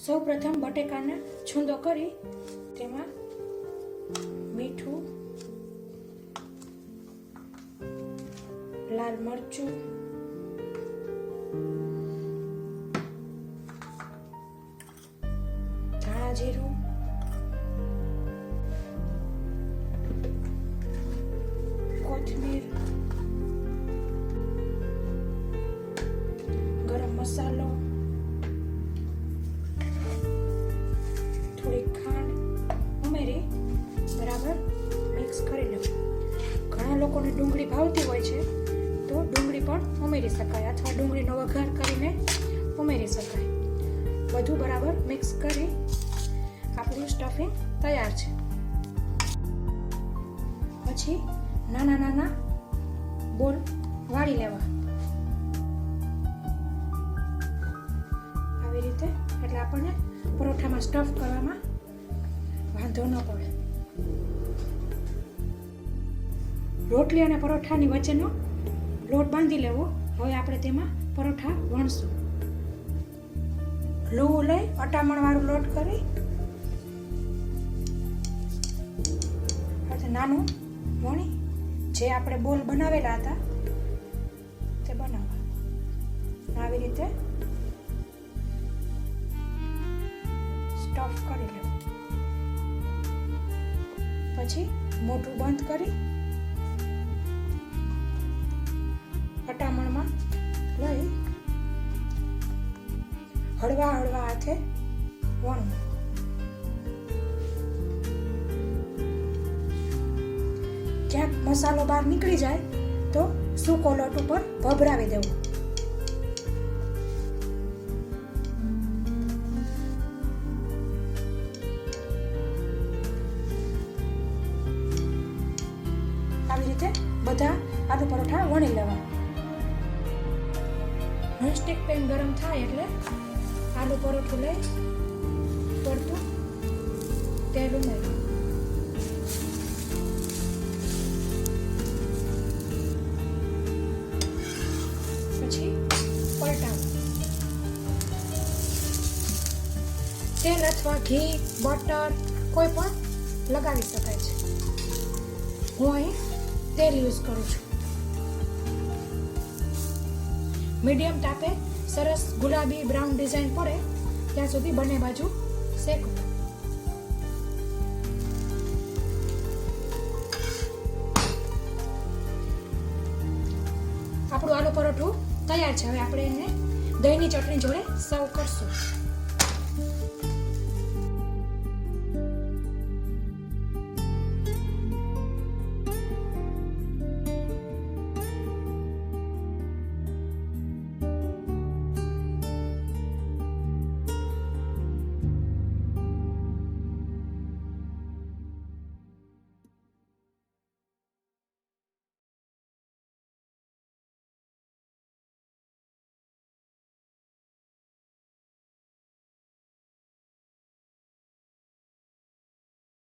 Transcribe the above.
સૌ પ્રથમ બટેકાના છૂંદો કરી તેમાં મીઠું લાલ મરચું ધાણા જીરું કોથમીર ગરમ મસાલો મિક્સ કરી લેવું. ઘણા લોકોને ડુંગળી ભાવતી હોય છે, તો ડુંગળી પણ ઉમેરી શકાય અથવા ડુંગળીનો વઘાર કરીને ઉમેરી શકાય. બધું બરાબર મિક્સ કરી આપણું સ્ટફિંગ તૈયાર છે. પછી નાના નાના બોલ વાળી લેવા. આવી રીતે એટલે આપણને પરોઠામાં સ્ટફ કરવામાં વાંધો ન પડે. રોટલી અને પરોઠાની વચ્ચેનો લોટ બાંધી લેવો. હવે આપણે તેમાં પરોઠા વણશું. લું લઈ અટામણ વાળું લોટ કરી નાનું વણી જે આપણે બોલ બનાવેલા હતા તે બનાવવા. આવી રીતે સ્ટફ કરી લેવું. પછી મોઢું બંધ કરી લઈ હળવા હળવા હાથે વણવું. ક્યાંક મસાલો બહાર નીકળી જાય તો સૂકો લોટ ઉપર ભભરાવી દેવું. આવી રીતે બધા આલુ પરોઠા વણી લેવા. નોનસ્ટિક પેન ગરમ થાય એટલે આલુ પરોઠું લઈ પડતું તેલ ઉમેર્યું પછી પલટાવું. તેલ અથવા ઘી, બટર કોઈ પણ લગાવી શકાય છે. હું અહીં તેલ યુઝ કરું છું. મીડિયમ તાપે સરસ ગુલાબી બ્રાઉન ડિઝાઇન પડે, ત્યાં સુધી બંને બાજુ શેકો આપણું આલુ પરોઠું તૈયાર છે. હવે આપણે એને દહીંની ચટણી જોડે સર્વ કરશું.